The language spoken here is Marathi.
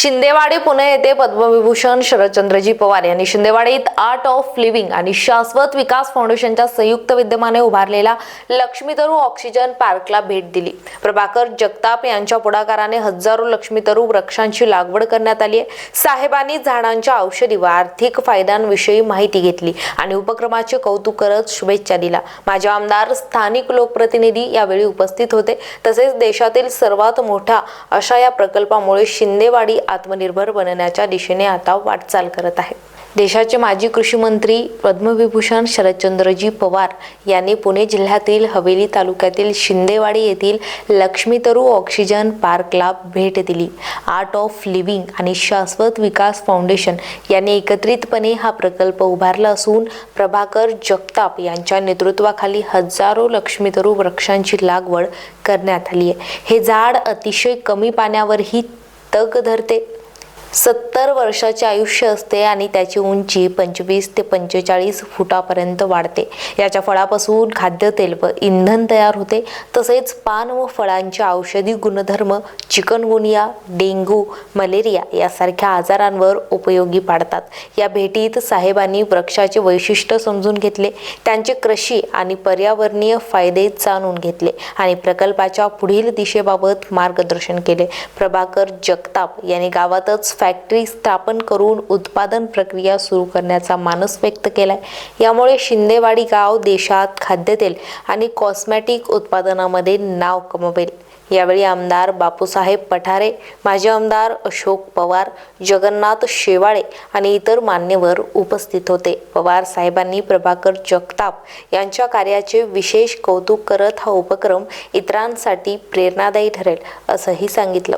शिंदेवाडी पुणे येथे पद्मविभूषण शरदचंद्रजी पवार यांनी शिंदेवाडीत आर्ट ऑफ लिव्हिंग आणि शाश्वत विकास फाउंडेशनच्या संयुक्त विद्यमाने उभारलेला लक्ष्मीतरू ऑक्सिजन पार्कला भेट दिली. प्रभाकर जगताप यांच्या पुढाकाराने हजारो लक्ष्मीतरू वृक्षांची लागवड करण्यात आली आहे. साहेबांनी झाडांच्या औषधी व आर्थिक फायद्यांविषयी माहिती घेतली आणि उपक्रमाचे कौतुक करत शुभेच्छा दिला माझे आमदार स्थानिक लोकप्रतिनिधी यावेळी उपस्थित होते. तसेच देशातील सर्वात मोठा अशा या प्रकल्पामुळे शिंदेवाडी आत्मनिर्भर बनण्याच्या दिशेने आता वाटचाल करत आहे. देशाचे माजी कृषी मंत्री पद्मविभूषण शरदचंद्रजी पवार यांनी पुणे जिल्ह्यातील हवेली तालुक्यातील शिंदेवाडी येथील लक्ष्मीतरू ऑक्सिजन पार्कला भेट दिली. आर्ट ऑफ लिव्हिंग आणि शाश्वत विकास फाउंडेशन यांनी एकत्रितपणे हा प्रकल्प उभारला असून प्रभाकर जगताप यांच्या नेतृत्वाखाली हजारो लक्ष्मीतरू वृक्षांची लागवड करण्यात आली आहे. हे झाड अतिशय कमी पाण्यावरही तग धरते. सत्तर वर्षाचे आयुष्य असते आणि त्याची उंची पंचवीस ते पंचेचाळीस फुटापर्यंत वाढते. याच्या फळापासून खाद्यतेल व इंधन तयार होते. तसेच पान व फळांचे औषधी गुणधर्म चिकनगुनिया डेंग्यू मलेरिया यासारख्या आजारांवर उपयोगी पाडतात. या भेटीत साहेबांनी वृक्षाचे वैशिष्ट्य समजून घेतले. त्यांचे कृषी आणि पर्यावरणीय फायदे जाणून घेतले आणि प्रकल्पाच्या पुढील दिशेबाबत मार्गदर्शन केले. प्रभाकर जगताप यांनी गावातच फॅक्टरी स्थापन करून उत्पादन प्रक्रिया सुरू करण्याचा मानस व्यक्त केला आहे यामुळे शिंदेवाडी गाव देशात खाद्यतेल आणि कॉस्मॅटिक उत्पादनामध्ये नाव कमवेल. यावेळी आमदार बापूसाहेब पठारे माजी आमदार अशोक पवार जगन्नाथ शेवाळे आणि इतर मान्यवर उपस्थित होते. पवार साहेबांनी प्रभाकर जगताप यांच्या कार्याचे विशेष कौतुक करत हा उपक्रम इतरांसाठी प्रेरणादायी ठरेल असंही सांगितलं.